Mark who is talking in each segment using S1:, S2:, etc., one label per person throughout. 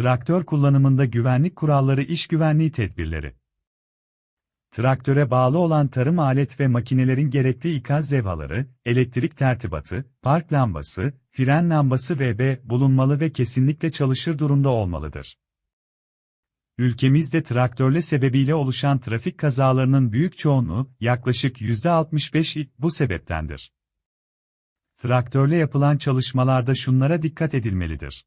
S1: Traktör kullanımında güvenlik kuralları iş güvenliği tedbirleri. Traktöre bağlı olan tarım alet ve makinelerin gerekli ikaz levhaları, elektrik tertibatı, park lambası, fren lambası VB bulunmalı ve kesinlikle çalışır durumda olmalıdır. Ülkemizde traktörle sebebiyle oluşan trafik kazalarının büyük çoğunluğu, yaklaşık %65 bu sebeptendir. Traktörle yapılan çalışmalarda şunlara dikkat edilmelidir.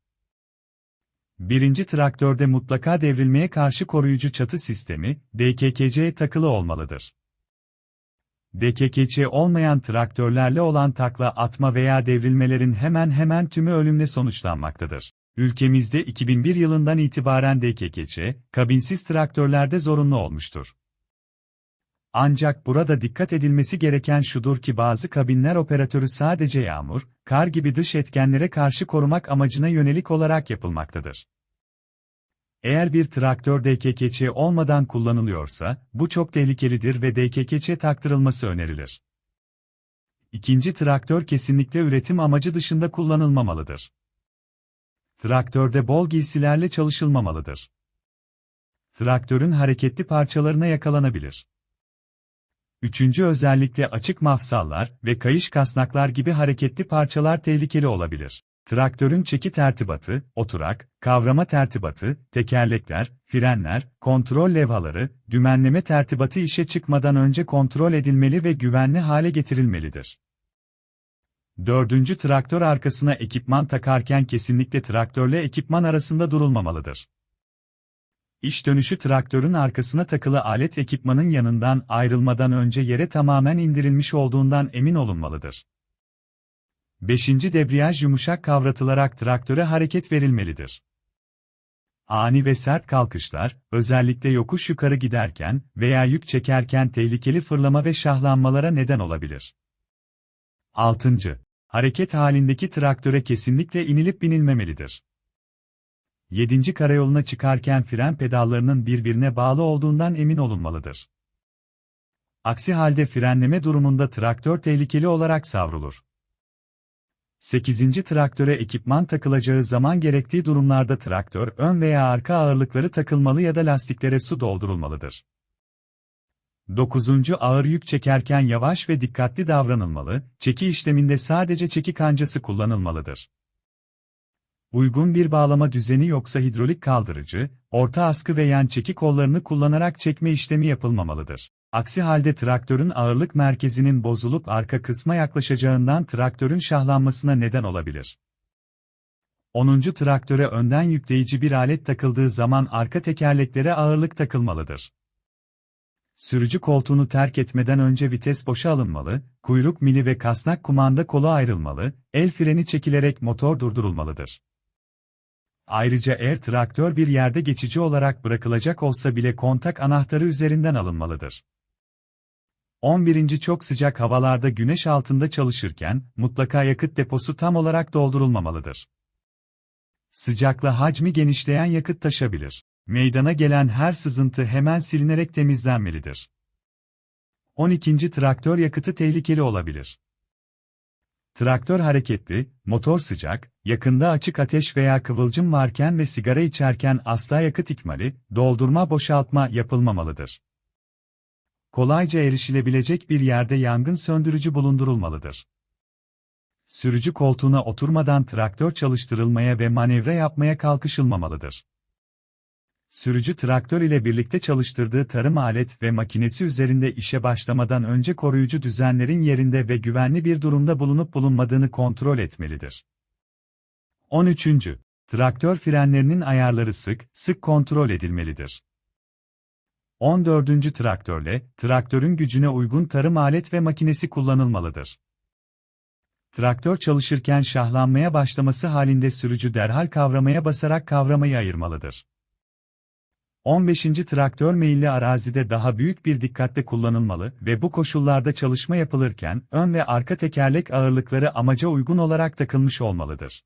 S1: Birinci traktörde mutlaka devrilmeye karşı koruyucu çatı sistemi, DKKC'ye takılı olmalıdır. DKKC olmayan traktörlerle olan takla atma veya devrilmelerin hemen hemen tümü ölümle sonuçlanmaktadır. Ülkemizde 2001 yılından itibaren DKKC, kabinsiz traktörlerde zorunlu olmuştur. Ancak burada dikkat edilmesi gereken şudur ki bazı kabinler operatörü sadece yağmur, kar gibi dış etkenlere karşı korumak amacına yönelik olarak yapılmaktadır. Eğer bir traktör DKKÇ olmadan kullanılıyorsa, bu çok tehlikelidir ve DKKÇ taktırılması önerilir. İkinci traktör kesinlikle üretim amacı dışında kullanılmamalıdır. Traktörde bol giysilerle çalışılmamalıdır. Traktörün hareketli parçalarına yakalanabilir. Üçüncü özellikle açık mafsallar ve kayış kasnaklar gibi hareketli parçalar tehlikeli olabilir. Traktörün çeki tertibatı, oturak, kavrama tertibatı, tekerlekler, frenler, kontrol levhaları, dümenleme tertibatı işe çıkmadan önce kontrol edilmeli ve güvenli hale getirilmelidir. Dördüncü traktör arkasına ekipman takarken kesinlikle traktörle ekipman arasında durulmamalıdır. İş dönüşü traktörün arkasına takılı alet ekipmanın yanından ayrılmadan önce yere tamamen indirilmiş olduğundan emin olunmalıdır. 5. Debriyaj yumuşak kavratılarak traktöre hareket verilmelidir. Ani ve sert kalkışlar, özellikle yokuş yukarı giderken veya yük çekerken tehlikeli fırlama ve şahlanmalara neden olabilir. 6. Hareket halindeki traktöre kesinlikle inilip binilmemelidir. 7. Karayoluna çıkarken fren pedallarının birbirine bağlı olduğundan emin olunmalıdır. Aksi halde frenleme durumunda traktör tehlikeli olarak savrulur. 8. Traktöre ekipman takılacağı zaman gerektiği durumlarda traktör ön veya arka ağırlıkları takılmalı ya da lastiklere su doldurulmalıdır. 9. Ağır yük çekerken yavaş ve dikkatli davranılmalı, çeki işleminde sadece çeki kancası kullanılmalıdır. Uygun bir bağlama düzeni yoksa hidrolik kaldırıcı, orta askı ve yan çeki kollarını kullanarak çekme işlemi yapılmamalıdır. Aksi halde traktörün ağırlık merkezinin bozulup arka kısma yaklaşacağından traktörün şahlanmasına neden olabilir. 10. Traktöre önden yükleyici bir alet takıldığı zaman arka tekerleklere ağırlık takılmalıdır. Sürücü koltuğunu terk etmeden önce vites boşa alınmalı, kuyruk mili ve kasnak kumanda kolu ayrılmalı, el freni çekilerek motor durdurulmalıdır. Ayrıca eğer traktör bir yerde geçici olarak bırakılacak olsa bile kontak anahtarı üzerinden alınmalıdır. 11. Çok sıcak havalarda güneş altında çalışırken, mutlaka yakıt deposu tam olarak doldurulmamalıdır. Sıcakla hacmi genişleyen yakıt taşabilir. Meydana gelen her sızıntı hemen silinerek temizlenmelidir. 12. Traktör yakıtı tehlikeli olabilir. Traktör hareketli, motor sıcak, yakında açık ateş veya kıvılcım varken ve sigara içerken asla yakıt ikmali, doldurma boşaltma yapılmamalıdır kolayca erişilebilecek bir yerde yangın söndürücü bulundurulmalıdır. Sürücü koltuğuna oturmadan traktör çalıştırılmaya ve manevra yapmaya kalkışılmamalıdır. Sürücü traktör ile birlikte çalıştırdığı tarım alet ve makinesi üzerinde işe başlamadan önce koruyucu düzenlerin yerinde ve güvenli bir durumda bulunup bulunmadığını kontrol etmelidir. 13. Traktör frenlerinin ayarları sık, sık kontrol edilmelidir. 14. traktörle, traktörün gücüne uygun tarım alet ve makinesi kullanılmalıdır. Traktör çalışırken şahlanmaya başlaması halinde sürücü derhal kavramaya basarak kavramayı ayırmalıdır. 15. Traktör meyilli arazide daha büyük bir dikkatle kullanılmalı ve bu koşullarda çalışma yapılırken ön ve arka tekerlek ağırlıkları amaca uygun olarak takılmış olmalıdır.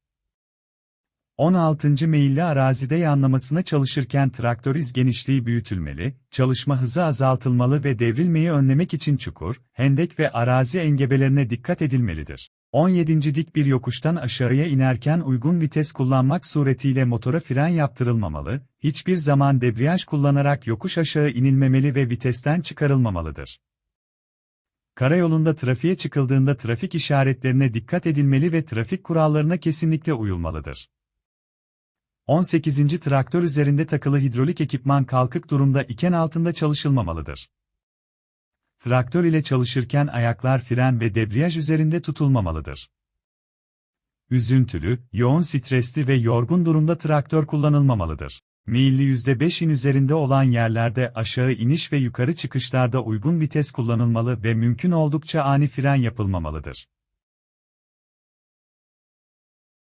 S1: 16. meyilli arazide yanlamasına çalışırken traktör iz genişliği büyütülmeli, çalışma hızı azaltılmalı ve devrilmeyi önlemek için çukur, hendek ve arazi engebelerine dikkat edilmelidir. 17. dik bir yokuştan aşağıya inerken uygun vites kullanmak suretiyle motora fren yaptırılmamalı, hiçbir zaman debriyaj kullanarak yokuş aşağı inilmemeli ve vitesten çıkarılmamalıdır. Karayolunda trafiğe çıkıldığında trafik işaretlerine dikkat edilmeli ve trafik kurallarına kesinlikle uyulmalıdır. 18. Traktör üzerinde takılı hidrolik ekipman kalkık durumda iken altında çalışılmamalıdır. Traktör ile çalışırken ayaklar fren ve debriyaj üzerinde tutulmamalıdır. Üzüntülü, yoğun stresli ve yorgun durumda traktör kullanılmamalıdır. Meyilli %5'in üzerinde olan yerlerde aşağı iniş ve yukarı çıkışlarda uygun vites kullanılmalı ve mümkün oldukça ani fren yapılmamalıdır.